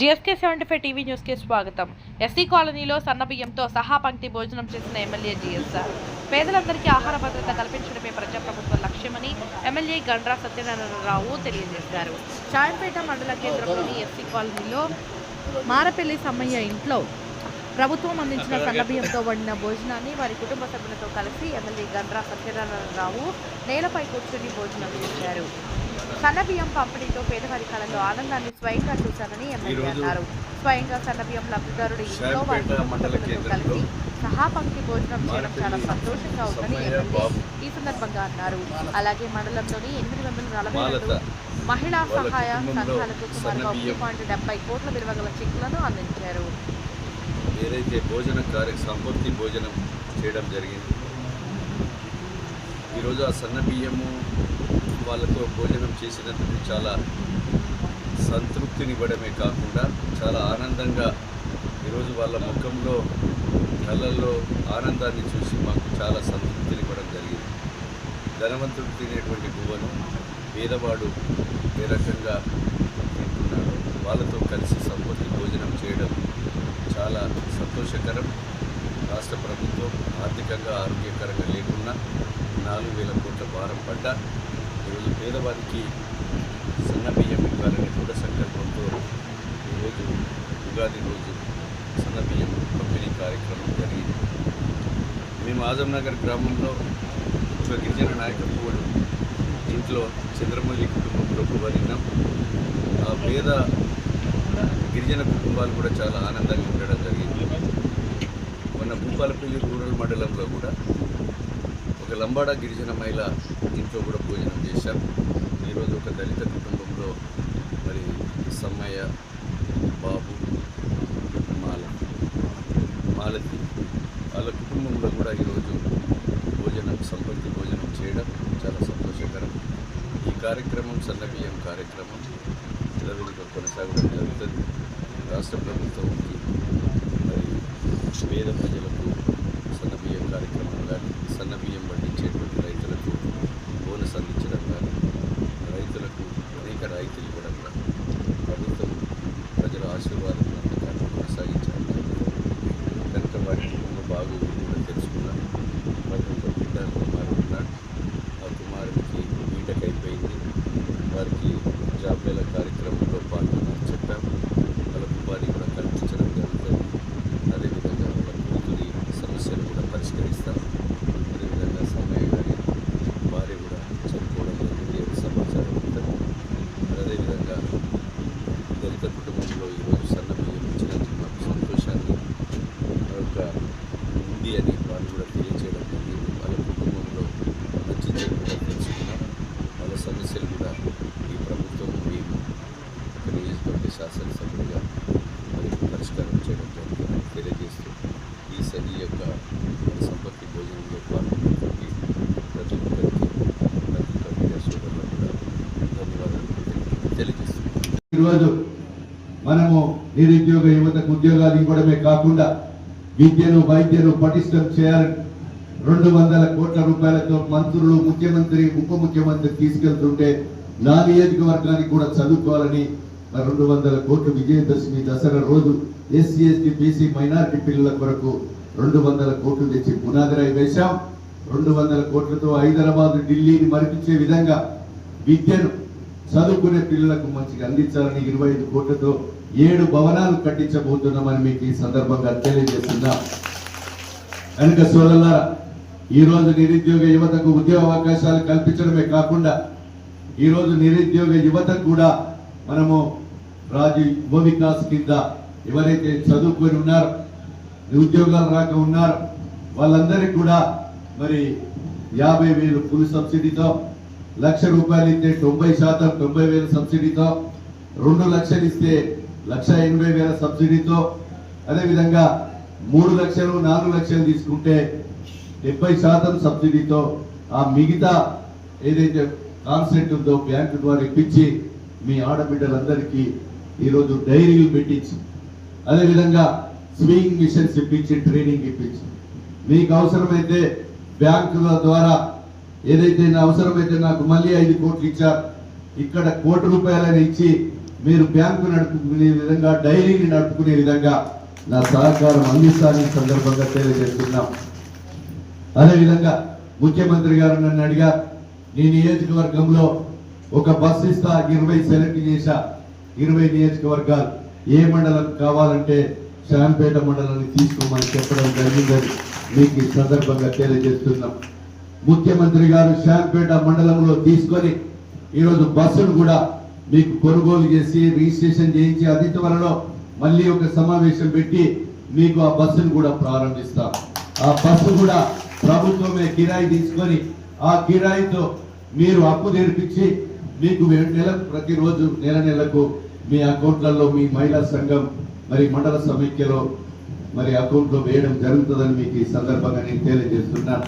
GSK seventy five TV న్యూస్కి స్వాగతం. SC కాలనీలో సన్నబియ్యంతో సహా పంక్తి భోజనం చేసిన ఎమ్మెల్యే జిఎస్ఆర్ పేదలందరికీ ఆహార భద్రత కల్పించడమే ప్రజాప్రభుత్వ లక్ష్యమని ఎమ్మెల్యే గండ్రా సత్యనారాయణరావు తెలియజేశారు. చాయంపేట మండల కేంద్రంలోని ఎస్సీ కాలనీలో మారపల్లి సమ్మయ్య ఇంట్లో ప్రభుత్వం అందించిన సన్నబియ్యంతో వండిన భోజనాన్ని వారి కుటుంబ సభ్యులతో కలిసి ఎమ్మెల్యే గండ్రా సత్యనారాయణరావు నేలపై కూర్చొని భోజనం చేశారు. సన్నబియ్యం పంపిణీతో పేదవారి కళలో ఆనందాన్ని స్వయంగా చూశానని ఎమ్మెల్యే అన్నారు. స్వయంగా సన్నబియ్యం లబ్ధిదారుడి ఇంట్లో వారి కేంద్రంలో కలిసి సహా పంక్తి భోజనం చేయడం చాలా సంతోషంగా ఉందని ఎమ్మెల్యే ఈ సందర్భంగా అన్నారు. అలాగే మండలంలోని ఎనిమిది వందల నలభై రెండు మహిళా సహాయ సంఘాలకు సుమారుగా ఒకటి పాయింట్ డెబ్బై కోట్ల విలువ గల చెక్కులను అందించారు. ఏదైతే భోజన కార్య సంపత్తి భోజనం చేయడం జరిగింది ఈరోజు ఆ సన్న బియ్యము వాళ్ళతో భోజనం చేసినందుకు చాలా సంతృప్తినివ్వడమే కాకుండా చాలా ఆనందంగా ఈరోజు వాళ్ళ ముఖంలో కళ్ళల్లో ఆనందాన్ని చూసి మాకు చాలా సంతృప్తినివ్వడం జరిగింది. ధనవంతుడు తినేటువంటి గువ్వను పేదవాడు ఏ రకంగా తింటున్నాడో వాళ్ళతో కలిసి సంపత్తి భోజనం చేయడం చాలా సంతోషకరం. రాష్ట్ర ప్రభుత్వం ఆర్థికంగా ఆరోగ్యకరంగా లేకున్నా నాలుగు వేల కోట్ల భారం పడ్డా ఈరోజు పేదవారికి సన్న బియ్యం ఇవ్వాలనే దృఢ సంకల్పంతో ఈరోజు ఉగాది రోజు సన్న బియ్యం పంపిణీ కార్యక్రమం జరిగింది. మేము ఆజంనగర్ గ్రామంలో ఒక గిరిజన నాయకుడు ఇంట్లో చంద్రమల్లి కుటుంబంలో వరినాం ఆ పేద గిరిజన కుటుంబాలు కూడా చాలా ఆనందంగా ఉండడం జరిగింది. మొన్న భూపాలపల్లి రూరల్ మండలంలో కూడా ఒక లంబాడా గిరిజన మహిళ ఇంట్లో కూడా భోజనం చేశాం ఈరోజు ఒక దళిత కుటుంబంలో మరి సమ్మయ్య బాబు మాల మాలతి వాళ్ళ కుటుంబంలో కూడా ఈరోజు భోజనం సంపత్తి భోజనం చేయడం చాలా సంతోషకరం. ఈ కార్యక్రమం సన్నబియ్యం కార్యక్రమం యథావిధిగా కొనసాగడం జరుగుతుంది. రాష్ట్ర ప్రభుత్వం మరి పేద ప్రజలకు కార్యక్రమంగా సన్న బియ్యం పండించేటువంటి రైతులకు బోనస్ అందించడం కానీ రైతులకు అనేక రాయితీలు ఇవ్వడం కానీ ప్రభుత్వం ప్రజల ఆశీర్వాదం నమ్మకాన్ని కొనసాగించడం కనుక వారి కుటుంబ కూడా తెలుసుకున్నాను వారికి ఒక బిడ్డ కుమారుడు ఉన్నాడు ఆ కుమారుడికి బీటెక్ అయిపోయింది వారికి జాబ్ వేల కార్యక్రమంలో పాల్గొనని చెప్పాం వాళ్ళకు ఉపాధి కూడా కల్పించడం జరుగుతుంది అదేవిధంగా వాళ్ళ కూతురి సమస్యలు కూడా పరిష్కరిస్తాం అదేవిధంగా సమయ గారి భార్య కూడా చనిపోవడం జరిగింది అని సమాచారం ఉంటుంది అదేవిధంగా దళిత కుటుంబంలో ఈరోజు సన్న బియ్యం ఇచ్చినందుకు మాకు సంతోషాన్ని మరొక ఉంది అని వాళ్ళు కూడా తెలియచేయడం జరిగింది వాళ్ళ కుటుంబంలో మంచి చెడు కూడా తెలుసుకున్నాం వాళ్ళ సమస్యలు కూడా ఈ ప్రభుత్వం మేము ఒక నియోజకవర్గ శాసనసభ్యుడిగా మరి పరిష్కారం చేయడం జరుగుతుందని తెలియజేస్తూ ఈ సరి యొక్క సంపత్తి భోజనంలో పాల్గొన్నటువంటి ప్రతి ఒక్కరికి ప్రతి ఒక్క మీడియా సోదరులకు కూడా ధన్యవాదాలు తెలియజేస్తున్నాను ఈరోజు మనము నిరుద్యోగ యువతకు ఉద్యోగాలు ఇవ్వడమే కాకుండా విద్యను వైద్యను పటిష్టం చేయాలని రెండు వందల కోట్ల రూపాయలతో మంత్రులు ముఖ్యమంత్రి ఉప ముఖ్యమంత్రి తీసుకెళ్తుంటే నా నియోజకవర్గానికి కూడా చదువుకోవాలని రెండు వందల కోట్లు విజయదశమి దసరా రోజు ఎస్సీ ఎస్టీ బీసీ మైనారిటీ పిల్లల కొరకు రెండు వందల కోట్లు తెచ్చి పునాదిరాయి వేశాం. రెండు వందల కోట్లతో హైదరాబాద్ ఢిల్లీని మరిపించే విధంగా విద్యను చదువుకునే పిల్లలకు మంచిగా అందించాలని ఇరవై ఐదు కోట్లతో ఏడు భవనాలు కట్టించబోతున్నామని మీకు ఈ సందర్భంగా తెలియజేస్తున్నా. కనుక సోదరులారా ఈ రోజు నిరుద్యోగ యువతకు ఉద్యోగ అవకాశాలు కల్పించడమే కాకుండా ఈ రోజు నిరుద్యోగ యువతకు కూడా మనము రాజు యువ వికాస్ కింద ఎవరైతే చదువుకొని ఉన్నారో ఉద్యోగాలు రాక ఉన్నారు వాళ్ళందరికీ కూడా మరి యాభై వేలు ఫుల్ సబ్సిడీతో లక్ష రూపాయలు ఇస్తే తొంభై శాతం తొంభై వేల సబ్సిడీతో రెండు లక్షలు ఇస్తే లక్ష ఎనభై వేల సబ్సిడీతో అదేవిధంగా మూడు లక్షలు నాలుగు లక్షలు తీసుకుంటే డెబ్బై శాతం సబ్సిడీతో ఆ మిగతా ఏదైతే కాన్సెంట్ ఉందో బ్యాంకు ద్వారా ఇప్పించి మీ ఆడబిడ్డలందరికీ ఈరోజు డైరీలు పెట్టించి అదేవిధంగా స్వింగ్ మిషన్స్ ఇప్పించి ట్రైనింగ్ ఇప్పించి. మీకు అవసరమైతే బ్యాంకుల ద్వారా ఏదైతే అవసరమైతే నాకు మళ్ళీ ఐదు కోట్లు ఇచ్చారు. ఇక్కడ కోటి రూపాయలని ఇచ్చి మీరు బ్యాంకు నడుపుకునే విధంగా డైరీని నడుపుకునే విధంగా నా సహకారం అందిస్తానని సందర్భంగా తెలియజేస్తున్నాం. అదేవిధంగా ముఖ్యమంత్రి గారు నన్ను అడిగా నీ నియోజకవర్గంలో ఒక బస్సు ఇస్తా ఇరవై సెలెక్ట్ చేశా. ఇరవై నియోజకవర్గాలు ఏ మండలం కావాలంటే శాంపేట మండలాన్ని తీసుకోమని చెప్పడం జరిగిందని మీకు ఈ సందర్భంగా తెలియజేస్తున్నాం. ముఖ్యమంత్రి గారు శాంపేట మండలంలో తీసుకొని ఈరోజు బస్సును కూడా మీకు కొనుగోలు చేసి రిజిస్ట్రేషన్ చేయించి అతి త్వరలో మళ్ళీ ఒక సమావేశం పెట్టి మీకు ఆ బస్సును కూడా ప్రారంభిస్తాం. ఆ బస్సు కూడా ప్రభుత్వమే కిరాయి తీసుకొని ఆ కిరాయితో మీరు అప్పు నేర్పించి మీకు నెలకు ప్రతిరోజు నెల నెలకు మీ అకౌంట్లలో మీ మహిళా సంఘం మరి మండల సమైక్యలో మరి అకౌంట్లో వేయడం జరుగుతుందని మీకు ఈ సందర్భంగా నేను తెలియజేస్తున్నాను.